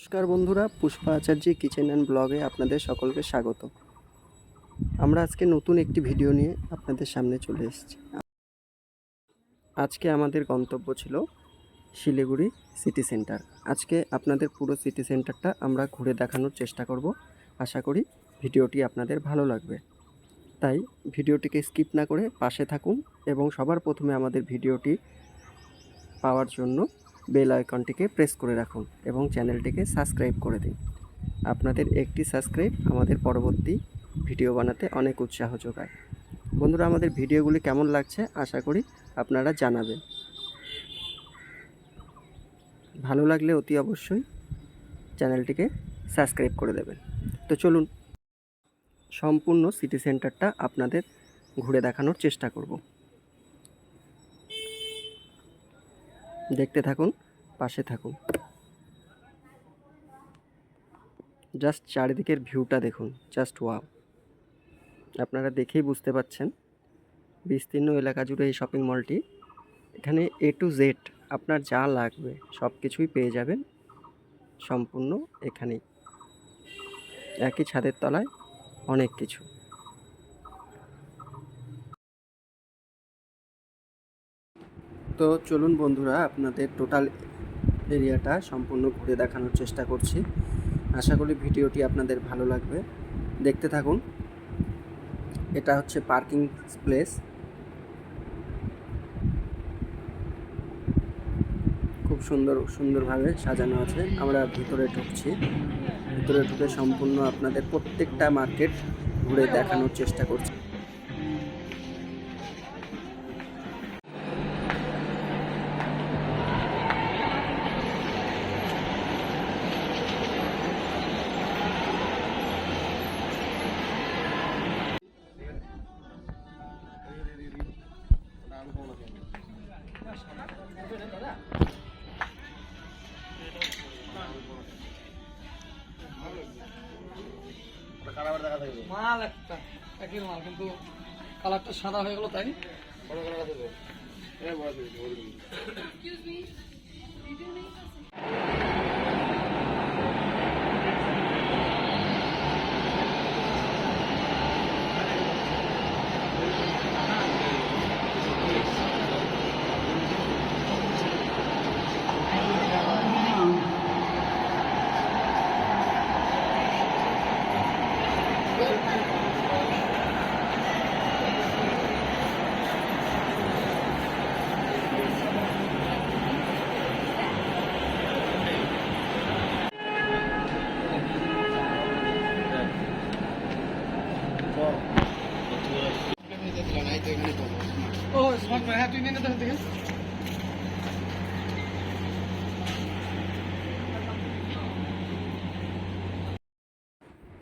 নমস্কার বন্ধুরা, পুষ্পা আচার্য kitchen and ব্লগে আপনাদের সকলকে স্বাগত। আমরা আজকে নতুন একটি ভিডিও নিয়ে আপনাদের সামনে চলে এসেছি। আজকে আমাদের গন্তব্য ছিল শিলিগুড়ি সিটি সেন্টার। আজকে আপনাদের পুরো সিটি সেন্টারটা আমরা ঘুরে দেখানোর চেষ্টা করব। আশা করি ভিডিওটি আপনাদের ভালো লাগবে। তাই ভিডিওটিকে স্কিপ না করে পাশে থাকুন এবং সবার প্রথমে আমাদের ভিডিওটি পাওয়ার জন্য বেল আইকনটিকে প্রেস করে রাখুন এবং চ্যানেলটিকে সাবস্ক্রাইব করে দিন। আপনাদের একটি সাবস্ক্রাইব আমাদের পরবর্তী ভিডিও বানাতে অনেক উৎসাহ যোগায়। বন্ধুরা, আমাদের ভিডিওগুলি কেমন লাগছে আশা করি আপনারা জানাবেন। ভালো লাগলে অতি অবশ্যই চ্যানেলটিকে সাবস্ক্রাইব করে দেবেন। তো চলুন, সম্পূর্ণ সিটি সেন্টারটা আপনাদের ঘুরে দেখানোর চেষ্টা করব। দেখতে থাকুন, পাশে থাকুন। জাস্ট চারিদিকের ভিউটা দেখুন জাস্ট ওয়াও আপনারা দেখেই বুঝতে পাচ্ছেন, বিস্তীর্ণ এলাকা জুড়ে এই শপিং মলটি এখানে এ টু জেড আপনার যা লাগবে সব কিছুই পেয়ে যাবেন সম্পূর্ণ এখানেই। একই ছাদের তলায় অনেক কিছু। তো চলুন বন্ধুরা, আপনাদের টোটাল এরিয়াটা সম্পূর্ণ ঘুরে দেখানোর চেষ্টা করছি। আশা করি ভিডিওটি আপনাদের ভালো লাগবে। দেখতে থাকুন, এটা হচ্ছে পার্কিং প্লেস খুব সুন্দর, সুন্দরভাবে সাজানো আছে। আমরা ভিতরে ঢুকছি। ভিতরে ঢুকে সম্পূর্ণ আপনাদের প্রত্যেকটা মার্কেট ঘুরে দেখানোর চেষ্টা করছি। একই মাল কিন্তু কালারটা সাদা হয়ে গেল তাই। ও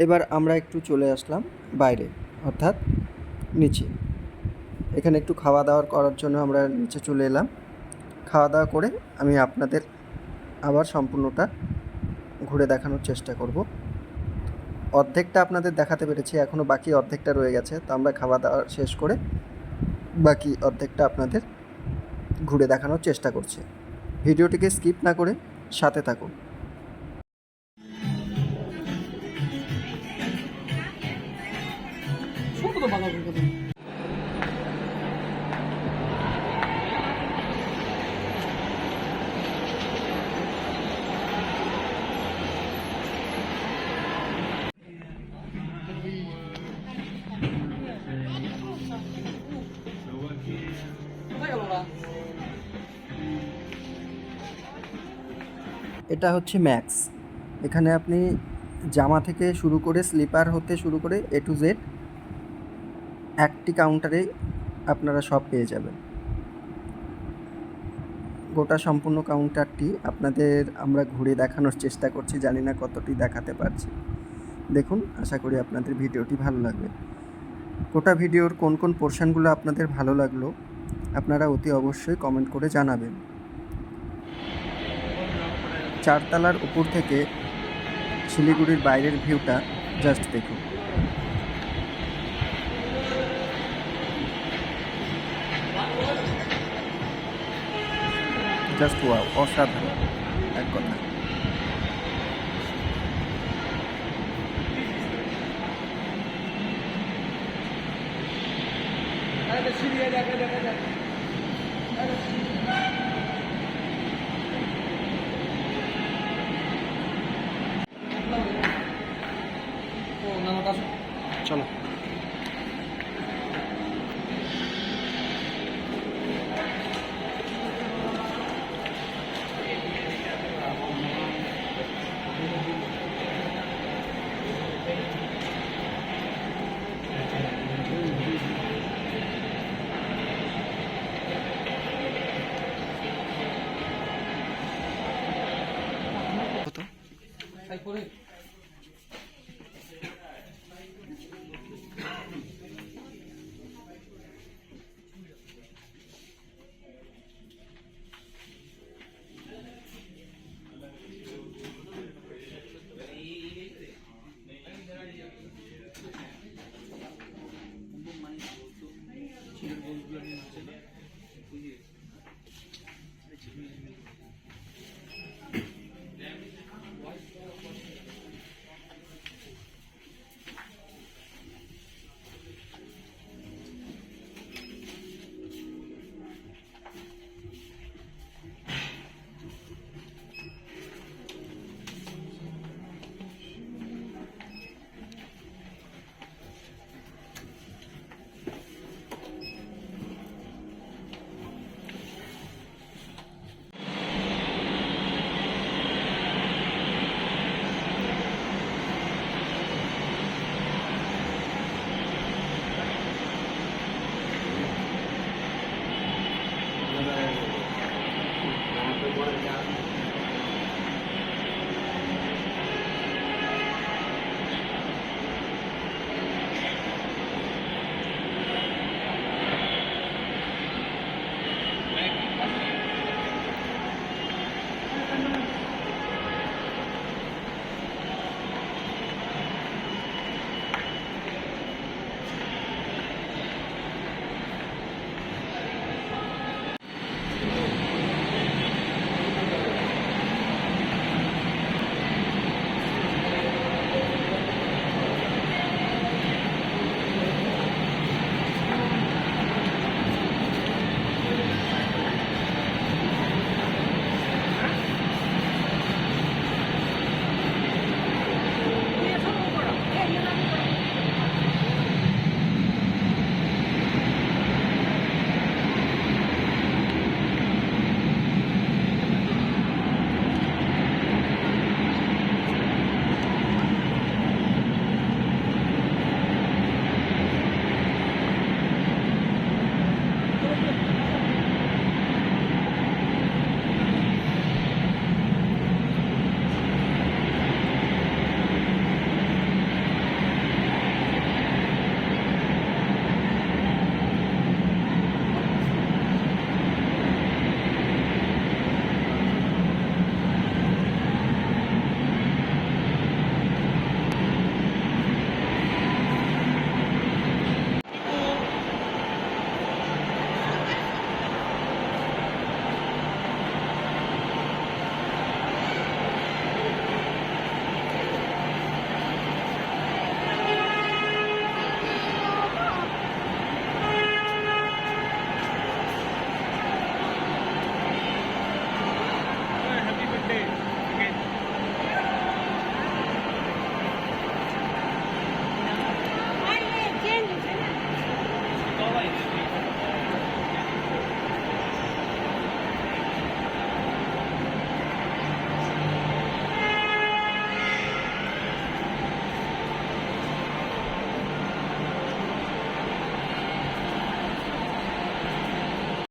এবার আমরা একটু চলে আসলাম বাইরে, অর্থাৎ নিচে। এখানে একটু খাওয়া দাওয়ার করার জন্য আমরা নিচে চলে এলাম। খাওয়া দাওয়া করে আমি আপনাদের আবার সম্পূর্ণটা ঘুরে দেখানোর চেষ্টা করব। অর্ধেকটা আপনাদের দেখাতে পেরেছি এখনও বাকি অর্ধেকটা রয়ে গেছে, তো আমরা খাওয়া দাওয়া শেষ করে বাকি অর্ধেকটা আপনাদের ঘুরে দেখানোর চেষ্টা করছি। ভিডিওটিকে স্কিপ না করে সাথে থাকুন। এটা হচ্ছে ম্যাক্স। এখানে আপনি জামা থেকে শুরু করে স্লিপার হতে শুরু করে এ টু জেড একটি কাউন্টারে আপনারা সব পেয়ে যাবেন। গোটা সম্পূর্ণ কাউন্টারটি আপনাদের আমরা ঘুরে দেখানোর চেষ্টা করছি, জানি না কতটি দেখাতে পারছি। দেখুন, আশা করি আপনাদের ভিডিওটি ভালো লাগবে। গোটা ভিডিওর কোন কোন পোর্শনগুলো আপনাদের ভালো লাগল, আপনারা অতি অবশ্যই কমেন্ট করে জানাবেন। চারতলার উপর থেকে শিলিগুড়ির বাইরের ভিউটা জাস্ট দেখুন। জাস্ট ওয়াও অসাধারণ। এক কথা। চলো। কত তাই করে